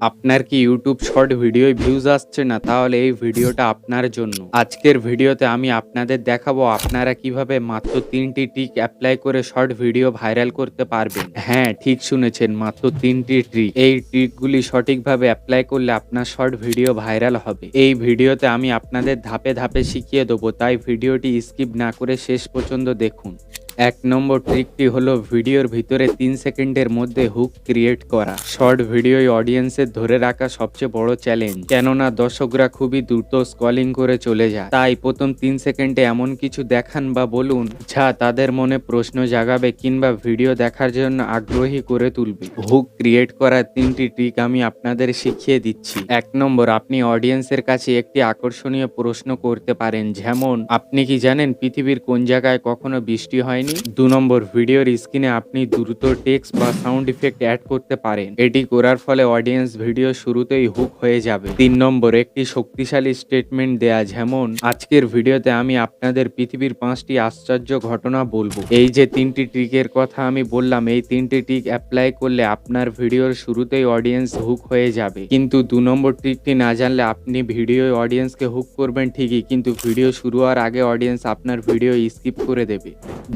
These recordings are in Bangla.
আপনার কি ইউটিউব শর্ট ভিডিওয় ভিউজ আসছে না? তাহলে এই ভিডিওটা আপনার জন্য। আজকের ভিডিওতে আমি আপনাদের দেখাবো আপনারা কীভাবে মাত্র তিনটি ট্রিক অ্যাপ্লাই করে শর্ট ভিডিও ভাইরাল করতে পারবেন। হ্যাঁ ঠিক শুনেছেন, মাত্র তিনটি ট্রিক এই ট্রিকগুলি সঠিকভাবে অ্যাপ্লাই করলে আপনার শর্ট ভিডিও ভাইরাল হবে। এই ভিডিওতে আমি আপনাদের ধাপে ধাপে শিখিয়ে দেবো, তাই ভিডিওটি স্কিপ না করে শেষ পর্যন্ত দেখুন। এক নম্বর ট্রিকটি হলো ভিডিওর ভিতরে তিন সেকেন্ডের মধ্যে হুক ক্রিয়েট করা। শর্ট ভিডিও অডিয়েন্সের ধরে রাখা সবচেয়ে বড় চ্যালেঞ্জ কেননা দর্শকরা খুবই দ্রুত স্কলিং করে চলে যায়। তাই প্রথম তিন সেকেন্ডে এমন কিছু দেখান বা বলুন, যা তাদের মনে প্রশ্ন জাগাবে কিংবা ভিডিও দেখার জন্য আগ্রহী করে তুলবে। হুক ক্রিয়েট করার তিনটি ট্রিক আমি আপনাদের শিখিয়ে দিচ্ছি। এক নম্বর, আপনি অডিয়েন্সের কাছে একটি আকর্ষণীয় প্রশ্ন করতে পারেন, যেমন, আপনি কি জানেন পৃথিবীর কোন জায়গায় কখনো বৃষ্টি হয়নি? দু নম্বর ভিডিওর স্ক্রিনে আপনি দ্রুত টেক্সট বা সাউন্ড ইফেক্ট অ্যাড করতে পারেন। এটি করার ফলে অডিয়েন্স ভিডিও শুরুতেই হুক হয়ে যাবে। তিন নম্বর, একটি শক্তিশালী স্টেটমেন্ট দেয়া, যেমন, আজকের ভিডিওতে আমি আপনাদের পৃথিবীর পাঁচটি আশ্চর্য ঘটনা বলব। এই যে তিনটি ট্রিকের কথা আমি বললাম, এই তিনটি ট্রিক অ্যাপ্লাই করলে আপনার ভিডিওর শুরুতেই অডিয়েন্স হুক হয়ে যাবে। কিন্তু দু নম্বর ট্রিকটি না জানলে আপনি ভিডিও অডিয়েন্সকে হুক করবেন ঠিকই, কিন্তু ভিডিও শুরু হওয়ার আগে অডিয়েন্স আপনার ভিডিও স্কিপ করে দেবে।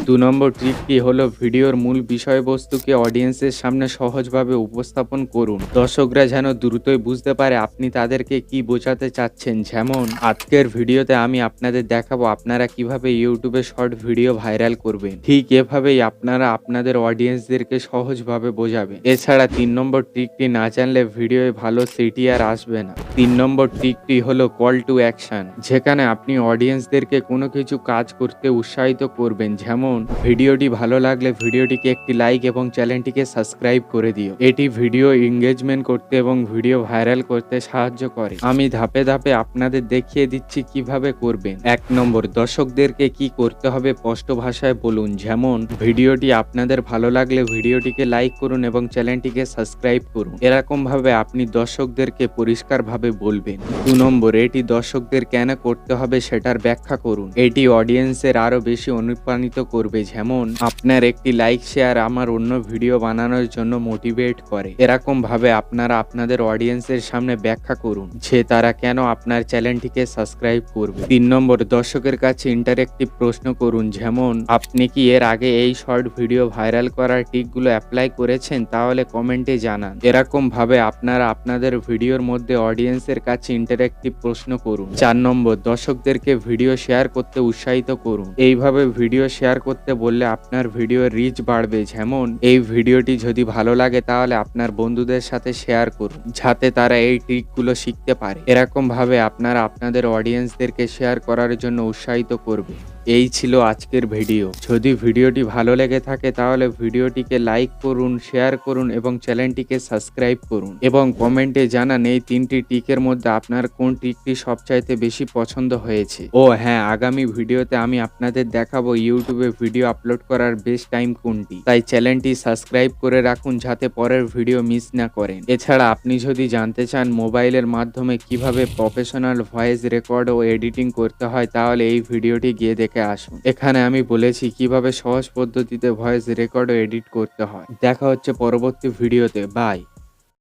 দু নম্বর ট্রিকটি হলো ভিডিওর মূল বিষয়বস্তুকে অডিয়েন্সের সামনে সহজভাবে উপস্থাপন করুন। দর্শকরা যেন দ্রুতই বুঝতে পারে আপনি তাদেরকে কি বোঝাতে চাচ্ছেন। যেমন, আজকের ভিডিওতে আমি আপনাদের দেখাবো আপনারা কীভাবে ইউটিউবে শর্ট ভিডিও ভাইরাল করবেন। ঠিক এভাবেই আপনারা আপনাদের অডিয়েন্সদেরকে সহজভাবে বোঝাবেন এছাড়া তিন নম্বর ট্রিকটি না জানলে ভিডিওয়ে ভালো সিটি আর আসবে না। তিন নম্বর ট্রিকটি হলো কল টু অ্যাকশন যেখানে আপনি অডিয়েন্সদেরকে কোনো কিছু কাজ করতে উৎসাহিত করবেন। যেমন ভিডিওটি ভালো লাগলে ভিডিওটিকে একটি লাইক এবং চ্যানেলটিকে সাবস্ক্রাইব করে দিও। এটি ভিডিও এঙ্গেজমেন্ট করতে এবং ভিডিও ভাইরাল করতে সাহায্য করে। আমি ধাপে ধাপে আপনাদের দেখিয়ে দিচ্ছি কীভাবে করবেন। এক নম্বর, দর্শকদেরকে কি করতে হবে স্পষ্ট ভাষায় বলুন। যেমন, ভিডিওটি আপনাদের ভালো লাগলে ভিডিওটিকে লাইক করুন এবং চ্যানেলটিকে সাবস্ক্রাইব করুন। এরকম ভাবে আপনি দর্শকদেরকে পরিষ্কারভাবে বলবেন। দু নম্বর, এটি দর্শকদের কেন করতে হবে সেটার ব্যাখ্যা করুন। এটি অডিয়েন্সের আরও বেশি অনুপ্রাণিত করবে। যেমন আপনার একটি লাইক শেয়ার আমার অন্য ভিডিও বানানোর জন্য মোটিভেট করে। এরকম ভাবে আপনারা আপনাদের অডিয়েন্সের সামনে ব্যাখ্যা করুন যে তারা কেন আপনার চ্যানেলটিকে সাবস্ক্রাইব করবে। তিন নম্বর, দর্শকের কাছে ইন্টারেক্টিভ প্রশ্ন করুন যেমন, আপনি কি এর আগে এই শর্ট ভিডিও ভাইরাল করার টিকগুলো অ্যাপ্লাই করেছেন? তাহলে কমেন্টে জানান। এরকম ভাবে আপনারা আপনাদের ভিডিওর মধ্যে অডিয়েন্সের কাছে ইন্টারেক্টিভ প্রশ্ন করুন। চার নম্বর, দর্শকদেরকে ভিডিও শেয়ার করতে উৎসাহিত করুন। এইভাবে ভিডিও শেয়ার করতে বললে আপনার ভিডিও রিচ বাড়বে। যেমন এই ভিডিওটি যদি ভালো লাগে তাহলে আপনার বন্ধুদের সাথে শেয়ার করুন, যাতে তারা এই ট্রিকগুলো শিখতে পারে। এরকম ভাবে আপনারা আপনাদের অডিয়েন্সদেরকে শেয়ার করার জন্য উৎসাহিত করবে। এই ছিল আজকের ভিডিও। যদি ভিডিওটি ভালো লেগে থাকে, তাহলে ভিডিওটিকে লাইক করুন শেয়ার করুন এবং চ্যানেলটিকে সাবস্ক্রাইব করুন। এবং কমেন্টে জানান এই তিনটি টিকের মধ্যে আপনার কোন টিকটি সবচাইতে বেশি পছন্দ হয়েছে। ও হ্যাঁ আগামী ভিডিওতে আমি আপনাদের দেখাবো ইউটিউবে ভিডিও আপলোড করার বেস্ট টাইম কোনটি। তাই চ্যানেলটি সাবস্ক্রাইব করে রাখুন যাতে পরের ভিডিও মিস না করেন। এছাড়া আপনি যদি জানতে চান মোবাইলের মাধ্যমে কীভাবে প্রফেশনাল ভয়েস রেকর্ড ও এডিটিং করতে হয়, তাহলে এই ভিডিওটি গিয়ে দেখে আসুন। এখানে আমি বলেছি কীভাবে সহজ পদ্ধতিতে ভয়েস রেকর্ড ও এডিট করতে হয়। দেখা হচ্ছে পরবর্তী ভিডিওতে বাই